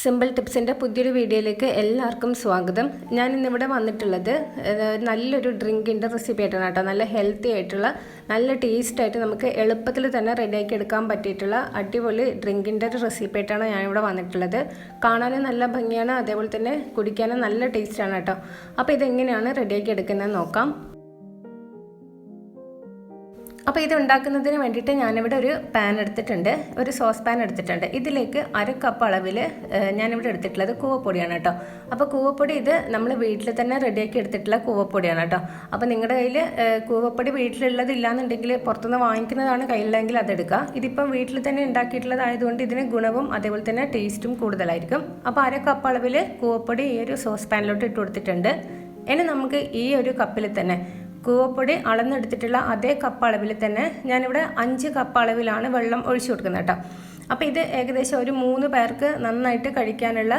Simple ടിപ്സിന്റെ പുതിയൊരു വീഡിയോയിലേക്ക് എല്ലാവർക്കും സ്വാഗതം. ഞാൻ ഇന്നിവിടെ വന്നിട്ടുള്ളത് നല്ലൊരു ഡ്രിങ്കിന്റെ റെസിപ്പി ആയിട്ടാണ് കേട്ടോ. നല്ല ഹെൽത്തി ആയിട്ടുള്ള നല്ല ടേസ്റ്റ് ആയിട്ട് നമുക്ക് എളുപ്പത്തിൽ തന്നെ റെഡിയാക്കി എടുക്കാൻ പറ്റിയിട്ടുള്ള അടിപൊളി ഡ്രിങ്കിന്റെ ഒരു റെസിപ്പി ആയിട്ടാണ് ഞാനിവിടെ വന്നിട്ടുള്ളത്. കാണാനും നല്ല ഭംഗിയാണ് അതേപോലെ തന്നെ കുടിക്കാനും നല്ല ടേസ്റ്റാണ് കേട്ടോ. അപ്പോൾ ഇതെങ്ങനെയാണ് റെഡിയാക്കി എടുക്കുന്നത് നോക്കാം. അപ്പോൾ ഇത് ഉണ്ടാക്കുന്നതിന് വേണ്ടിയിട്ട് ഞാനിവിടെ ഒരു പാൻ എടുത്തിട്ടുണ്ട്. ഒരു സോസ് പാൻ എടുത്തിട്ടുണ്ട്. ഇതിലേക്ക് അര കപ്പ് അളവിൽ ഞാനിവിടെ എടുത്തിട്ടുള്ളത് കൂവപ്പൊടിയാണ് കേട്ടോ. അപ്പോൾ കൂവപ്പൊടി ഇത് നമ്മൾ വീട്ടിൽ തന്നെ റെഡിയാക്കി എടുത്തിട്ടുള്ള കൂവപ്പൊടിയാണ് കേട്ടോ. അപ്പോൾ നിങ്ങളുടെ കയ്യിൽ കൂവപ്പൊടി വീട്ടിലുള്ളത് ഇല്ലാന്നുണ്ടെങ്കിൽ പുറത്തുനിന്ന് വാങ്ങിക്കുന്നതാണ് കയ്യിലെങ്കിൽ അതെടുക്കുക ഇതിപ്പം വീട്ടിൽ തന്നെ ഉണ്ടാക്കിയിട്ടുള്ളതായതുകൊണ്ട് ഇതിന് ഗുണവും അതേപോലെ തന്നെ ടേസ്റ്റും കൂടുതലായിരിക്കും. അപ്പോൾ അര കപ്പ് അളവിൽ കൂവപ്പൊടി ഈ ഒരു സോസ് പാനിലോട്ട് ഇട്ട് കൊടുത്തിട്ടുണ്ട്. ഇനി നമുക്ക് ഈ ഒരു കപ്പിൽ തന്നെ കൂവപ്പൊടി അളന്നെടുത്തിട്ടുള്ള അതേ കപ്പ് അളവിൽ തന്നെ ഞാനിവിടെ അഞ്ച് കപ്പ് അളവിലാണ് വെള്ളം ഒഴിച്ചു കൊടുക്കുന്നത് കേട്ടോ. അപ്പോൾ ഇത് ഏകദേശം ഒരു മൂന്ന് പേർക്ക് നന്നായിട്ട് കഴിക്കാനുള്ള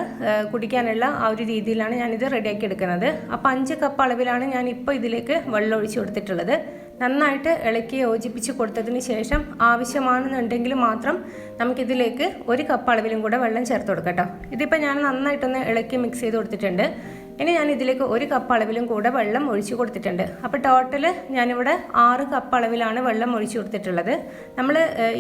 കുടിക്കാനുള്ള ആ ഒരു രീതിയിലാണ് ഞാനിത് റെഡിയാക്കി എടുക്കുന്നത്. അപ്പോൾ അഞ്ച് കപ്പ് അളവിലാണ് ഞാൻ ഇപ്പോൾ ഇതിലേക്ക് വെള്ളം ഒഴിച്ചു കൊടുത്തിട്ടുള്ളത്. നന്നായിട്ട് ഇളക്കി യോജിപ്പിച്ച് കൊടുത്തതിന് ശേഷം ആവശ്യമാണെന്നുണ്ടെങ്കിൽ മാത്രം നമുക്കിതിലേക്ക് ഒരു കപ്പ് അളവിലും കൂടെ വെള്ളം ചേർത്ത് കൊടുക്കാം കേട്ടോ. ഇതിപ്പോൾ ഞാൻ നന്നായിട്ടൊന്ന് ഇളക്കി മിക്സ് ചെയ്ത് കൊടുത്തിട്ടുണ്ട്. ഇനി ഞാൻ ഇതിലേക്ക് ഒരു കപ്പ് അളവിലും കൂടെ വെള്ളം ഒഴിച്ചു കൊടുത്തിട്ടുണ്ട്. അപ്പോൾ ടോട്ടൽ ഞാനിവിടെ ആറ് കപ്പ് അളവിലാണ് വെള്ളം ഒഴിച്ചു കൊടുത്തിട്ടുള്ളത്. നമ്മൾ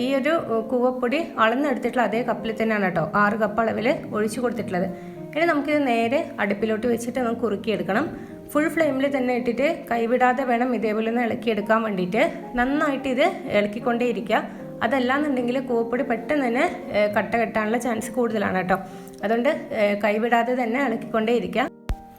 ഈ ഒരു കൂവപ്പൊടി അളന്നെടുത്തിട്ടുള്ള അതേ കപ്പിൽ തന്നെയാണ് കേട്ടോ ആറ് കപ്പ് അളവിൽ ഒഴിച്ചു കൊടുത്തിട്ടുള്ളത്. ഇനി നമുക്കിത് നേരെ അടുപ്പിലോട്ട് വെച്ചിട്ട് നമുക്ക് കുറുക്കിയെടുക്കണം. ഫുൾ ഫ്ലെയിമിൽ തന്നെ ഇട്ടിട്ട് കൈവിടാതെ വേണം ഇതേപോലെ ഒന്ന് ഇളക്കിയെടുക്കാൻ വേണ്ടിയിട്ട്. നന്നായിട്ട് ഇത് ഇളക്കിക്കൊണ്ടേ ഇരിക്കുക അതല്ലാന്നുണ്ടെങ്കിൽ കൂവപ്പൊടി പെട്ടെന്ന് തന്നെ കട്ട കെട്ടാനുള്ള ചാൻസ് കൂടുതലാണ് കേട്ടോ. അതുകൊണ്ട് കൈവിടാതെ തന്നെ ഇളക്കിക്കൊണ്ടേ ഇരിക്കുക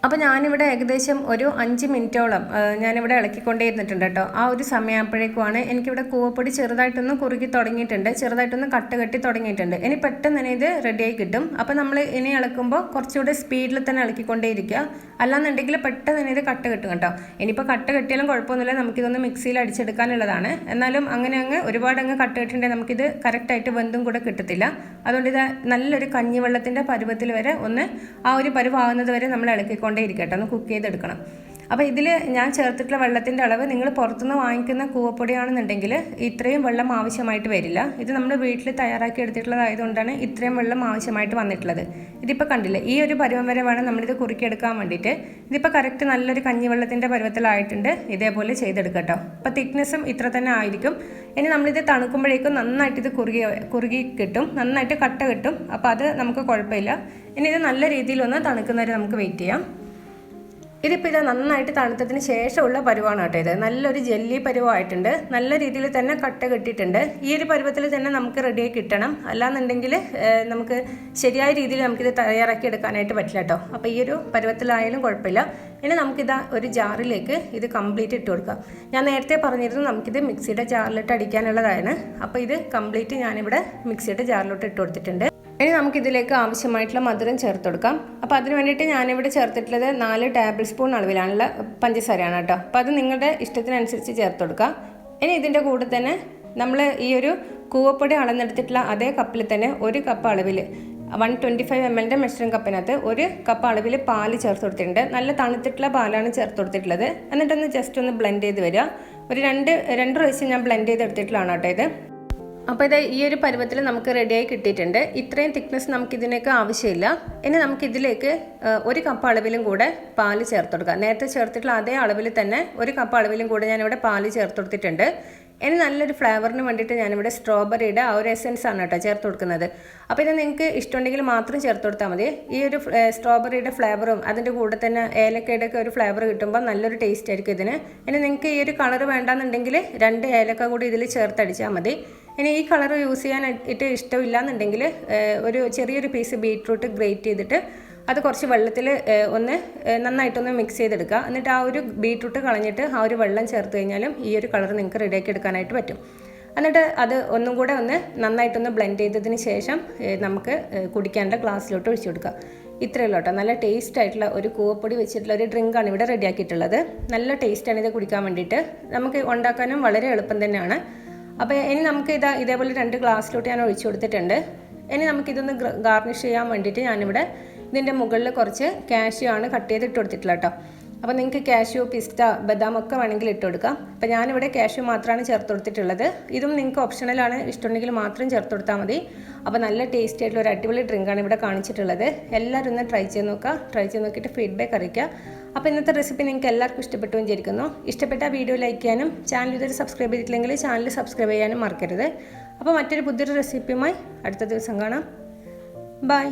അപ്പോൾ ഞാനിവിടെ ഏകദേശം ഒരു അഞ്ച് മിനിറ്റോളം ഞാനിവിടെ ഇളക്കി ഇരുന്നിട്ടുണ്ട് കേട്ടോ. ആ ഒരു സമയമാകുമ്പോഴേക്കുമാണ് എനിക്കിവിടെ കൂവപ്പൊടി ചെറുതായിട്ടൊന്ന് കുറുകി തുടങ്ങിയിട്ടുണ്ട്. ചെറുതായിട്ടൊന്ന് കട്ട് കെട്ടി തുടങ്ങിയിട്ടുണ്ട്. ഇനി പെട്ടെന്ന് തന്നെ ഇത് റെഡിയായി കിട്ടും. അപ്പോൾ നമ്മൾ ഇനി ഇളക്കുമ്പോൾ കുറച്ചുകൂടെ സ്പീഡിൽ തന്നെ ഇളക്കിക്കൊണ്ടേയിരിക്കുക. അല്ലാന്നുണ്ടെങ്കിൽ പെട്ടെന്ന് തന്നെ ഇത് കട്ട് കെട്ടും കേട്ടോ. ഇനിയിപ്പോൾ കട്ട് കെട്ടിയാലും കുഴപ്പമൊന്നുമില്ല. നമുക്കിതൊന്ന് മിക്സിയിൽ അടിച്ചെടുക്കാനുള്ളതാണ്. എന്നാലും അങ്ങനെ അങ്ങ് ഒരുപാട് അങ്ങ് കട്ട് കെട്ടിട്ടുണ്ടെങ്കിൽ നമുക്കിത് കറക്റ്റായിട്ട് ബന്ധും കൂടെ കിട്ടത്തില്ല. അതുകൊണ്ട് ഇത് നല്ലൊരു കഞ്ഞിവെള്ളത്തിന്റെ പരുവത്തിൽ വരെ ഒന്ന് ആ ഒരു പരുവാകുന്നത് വരെ നമ്മൾ ഇളക്കിക്കൊണ്ടേ ഇരിക്കട്ടെ ഒന്ന് കുക്ക് ചെയ്തെടുക്കണം. അപ്പോൾ ഇതിൽ ഞാൻ ചേർത്തിട്ടുള്ള വെള്ളത്തിന്റെ അളവ് നിങ്ങൾ പുറത്തുനിന്ന് വാങ്ങിക്കുന്ന കൂവപ്പൊടിയാണെന്നുണ്ടെങ്കിൽ ഇത്രയും വെള്ളം ആവശ്യമായിട്ട് വരില്ല. ഇത് നമ്മൾ വീട്ടിൽ തയ്യാറാക്കി എടുത്തിട്ടുള്ളതായതുകൊണ്ടാണ് ഇത്രയും വെള്ളം ആവശ്യമായിട്ട് വന്നിട്ടുള്ളത്. ഇതിപ്പോൾ കണ്ടില്ലേ ഈ ഒരു പരുവം വരെ വേണം നമ്മളിത് കുറുക്കിയെടുക്കാൻ വേണ്ടിയിട്ട്. ഇതിപ്പോൾ കറക്റ്റ് നല്ലൊരു കഞ്ഞിവെള്ളത്തിന്റെ പരുവത്തിലായിട്ടുണ്ട്. ഇതേപോലെ ചെയ്തെടുക്കട്ടോ അപ്പോൾ തിക്നെസ്സും ഇത്ര തന്നെ ആയിരിക്കും. ഇനി നമ്മളിത് തണുക്കുമ്പോഴേക്കും നന്നായിട്ട് ഇത് കുറുകി കുറുകി കിട്ടും. നന്നായിട്ട് കട്ട കിട്ടും. അപ്പോൾ അത് നമുക്ക് കുഴപ്പമില്ല. ഇനി ഇത് നല്ല രീതിയിലൊന്ന് തണുക്കുന്നവരെ നമുക്ക് വെയിറ്റ് ചെയ്യാം. ഇതിപ്പോൾ ഇത് നന്നായിട്ട് തണുത്തതിന് ശേഷമുള്ള പരുവാണ് കേട്ടോ ഇത്. നല്ലൊരു ജെല്ലി പരുവായിട്ടുണ്ട്. നല്ല രീതിയിൽ തന്നെ കട്ട കെട്ടിയിട്ടുണ്ട്. ഈ ഒരു പരുവത്തിൽ തന്നെ നമുക്ക് റെഡിയായി കിട്ടണം. അല്ലാന്നുണ്ടെങ്കിൽ നമുക്ക് ശരിയായ രീതിയിൽ നമുക്കിത് തയ്യാറാക്കി എടുക്കാനായിട്ട് പറ്റില്ല കേട്ടോ. അപ്പോൾ ഈ ഒരു പരുവത്തിലായാലും കുഴപ്പമില്ല. ഇനി നമുക്കിത് ഒരു ജാറിലേക്ക് ഇത് കംപ്ലീറ്റ് ഇട്ട് കൊടുക്കാം. ഞാൻ നേരത്തെ പറഞ്ഞിരുന്നു നമുക്കിത് മിക്സിയുടെ ജാറിലിട്ട് അടിക്കാനുള്ളതാണ്. അപ്പോൾ ഇത് കംപ്ലീറ്റ് ഞാനിവിടെ മിക്സിയുടെ ജാറിലോട്ട് ഇട്ട് കൊടുത്തിട്ടുണ്ട്. ഇനി നമുക്കിതിലേക്ക് ആവശ്യമായിട്ടുള്ള മധുരം ചേർത്ത് കൊടുക്കാം. അപ്പോൾ അതിന് വേണ്ടിയിട്ട് ഞാനിവിടെ ചേർത്തിട്ടുള്ളത് നാല് ടേബിൾ സ്പൂൺ അളവിലാണുള്ള പഞ്ചസാരയാണ് കേട്ടോ. അപ്പോൾ അത് നിങ്ങളുടെ ഇഷ്ടത്തിനനുസരിച്ച് ചേർത്ത് കൊടുക്കാം ഇനി ഇതിന്റെ കൂടെ തന്നെ നമ്മൾ ഈ ഒരു കൂവപ്പൊടി അളന്നെടുത്തിട്ടുള്ള അതേ കപ്പിൽ തന്നെ ഒരു കപ്പ് അളവിൽ വൺ ട്വന്റി ഫൈവ് എം എല്ലിന്റെ മെഷറിംഗ് കപ്പിനകത്ത് ഒരു കപ്പ് അളവിൽ പാൽ ചേർത്ത് കൊടുത്തിട്ടുണ്ട്. നല്ല തണുത്തിട്ടുള്ള പാലാണ് ചേർത്ത് കൊടുത്തിട്ടുള്ളത്. എന്നിട്ടൊന്ന് ജസ്റ്റ് ഒന്ന് ബ്ലെൻഡ് ചെയ്ത് വരിക. ഒരു രണ്ട് രണ്ട് പ്രാവശ്യം ഞാൻ ബ്ലെൻഡ് ചെയ്ത് എടുത്തിട്ടുള്ളതാണ് കേട്ടോ ഇത്. അപ്പോൾ ഇത് ഈ ഒരു പരുവത്തിൽ നമുക്ക് റെഡിയായി കിട്ടിയിട്ടുണ്ട്. ഇത്രയും തിക്നെസ് നമുക്ക് ഇതിനൊക്കെ ആവശ്യമില്ല. ഇനി നമുക്കിതിലേക്ക് ഒരു കപ്പ് അളവിലും കൂടെ പാൽ ചേർത്ത് കൊടുക്കാം. നേരത്തെ ചേർത്തിട്ടുള്ള അതേ അളവിൽ തന്നെ ഒരു കപ്പ് അളവിലും കൂടെ ഞാനിവിടെ പാൽ ചേർത്ത് കൊടുത്തിട്ടുണ്ട്. ഇനി നല്ലൊരു ഫ്ലേവറിന് വേണ്ടിയിട്ട് ഞാനിവിടെ സ്ട്രോബെറിയുടെ ആ ഒരു എസെൻസ് ആണ് കേട്ടോ ചേർത്ത് കൊടുക്കുന്നത്. അപ്പോൾ ഇത് നിങ്ങൾക്ക് ഇഷ്ടമുണ്ടെങ്കിൽ മാത്രം ചേർത്ത് കൊടുത്താൽ മതി. ഈ ഒരു സ്ട്രോബെറിയുടെ ഫ്ലേവറും അതിന്റെ കൂടെ തന്നെ ഏലക്കയുടെ ഒക്കെ ഒരു ഫ്ലേവർ കിട്ടുമ്പോൾ നല്ലൊരു ടേസ്റ്റ് ആയിരിക്കും ഇതിന്. ഇനി നിങ്ങൾക്ക് ഈ ഒരു കളർ വേണ്ടാന്നുണ്ടെങ്കിൽ രണ്ട് ഏലക്ക കൂടി ഇതിൽ ചേർത്തടിച്ചാൽ മതി. ഇനി ഈ കളർ യൂസ് ചെയ്യാനായിട്ട് ഇഷ്ടമില്ല എന്നുണ്ടെങ്കിൽ ഒരു ചെറിയൊരു പീസ് ബീറ്റ്റൂട്ട് ഗ്രേറ്റ് ചെയ്തിട്ട് അത് കുറച്ച് വെള്ളത്തിൽ ഒന്ന് നന്നായിട്ടൊന്ന് മിക്സ് ചെയ്തെടുക്കുക. എന്നിട്ട് ആ ഒരു ബീട്രൂട്ട് കളഞ്ഞിട്ട് ആ ഒരു വെള്ളം ചേർത്ത് കഴിഞ്ഞാലും ഈ ഒരു കളർ നിങ്ങൾക്ക് റെഡിയാക്കി എടുക്കാനായിട്ട് പറ്റും. എന്നിട്ട് അത് ഒന്നും കൂടെ ഒന്ന് നന്നായിട്ടൊന്ന് ബ്ലെൻഡ് ചെയ്തതിന് ശേഷം നമുക്ക് കുടിക്കാനുള്ള ഗ്ലാസ്സിലോട്ട് ഒഴിച്ചു കൊടുക്കുക. ഇത്രയേ ഉള്ളൂ കേട്ടോ. നല്ല ടേസ്റ്റ് ആയിട്ടുള്ള ഒരു കൂവപ്പൊടി വെച്ചിട്ടുള്ള ഒരു ഡ്രിങ്ക് ആണ് ഇവിടെ റെഡിയാക്കിയിട്ടുള്ളത് നല്ല ടേസ്റ്റാണ് ഇത് കുടിക്കാൻ വേണ്ടിയിട്ട്. നമുക്ക് ഉണ്ടാക്കാനും വളരെ എളുപ്പം തന്നെയാണ്. അപ്പോൾ ഇനി നമുക്ക് ഇതാ ഇതേപോലെ രണ്ട് ഗ്ലാസ്സിലോട്ട് ഞാൻ ഒഴിച്ചു കൊടുത്തിട്ടുണ്ട്. ഇനി നമുക്കിതൊന്ന് ഗാർണിഷ് ചെയ്യാൻ വേണ്ടിയിട്ട് ഞാനിവിടെ ഇതിന്റെ മുകളിൽ കുറച്ച് കാഷ്യൂ ആണ് കട്ട് ചെയ്ത് ഇട്ട് കൊടുത്തിട്ടുള്ളത് കേട്ടോ. അപ്പോൾ നിങ്ങൾക്ക് കാഷ്യൂ പിസ്ത ബദാം ഒക്കെ വേണമെങ്കിൽ ഇട്ട് കൊടുക്കാം. അപ്പോൾ ഞാനിവിടെ കാഷ്യൂ മാത്രമാണ് ചേർത്ത് കൊടുത്തിട്ടുള്ളത്. ഇതും നിങ്ങൾക്ക് ഓപ്ഷണലാണ് ഇഷ്ടമുണ്ടെങ്കിൽ മാത്രം ചേർത്ത് കൊടുത്താൽ മതി. അപ്പോൾ നല്ല ടേസ്റ്റി ആയിട്ടുള്ള ഒരു അടിപൊളി ഡ്രിങ്കാണ് ഇവിടെ കാണിച്ചിട്ടുള്ളത്. എല്ലാവരും ഒന്ന് ട്രൈ ചെയ്ത് നോക്കുക. ട്രൈ ചെയ്ത് നോക്കിയിട്ട് ഫീഡ്ബാക്ക് അറിയിക്കുക. അപ്പോൾ ഇന്നത്തെ റെസിപ്പി നിങ്ങൾക്ക് എല്ലാവർക്കും ഇഷ്ടപ്പെട്ടു വിചാരിക്കുന്നു. ഇഷ്ടപ്പെട്ട വീഡിയോ ലൈക്ക് ചെയ്യാനും ചാനൽ ഇതുവരെ സബ്സ്ക്രൈബ് ചെയ്തിട്ടില്ലെങ്കിൽ ചാനൽ സബ്സ്ക്രൈബ് ചെയ്യാനും മറക്കരുത്. അപ്പോൾ മറ്റൊരു പുതിയൊരു റെസിപ്പിയുമായി അടുത്ത ദിവസം കാണാം. ബൈ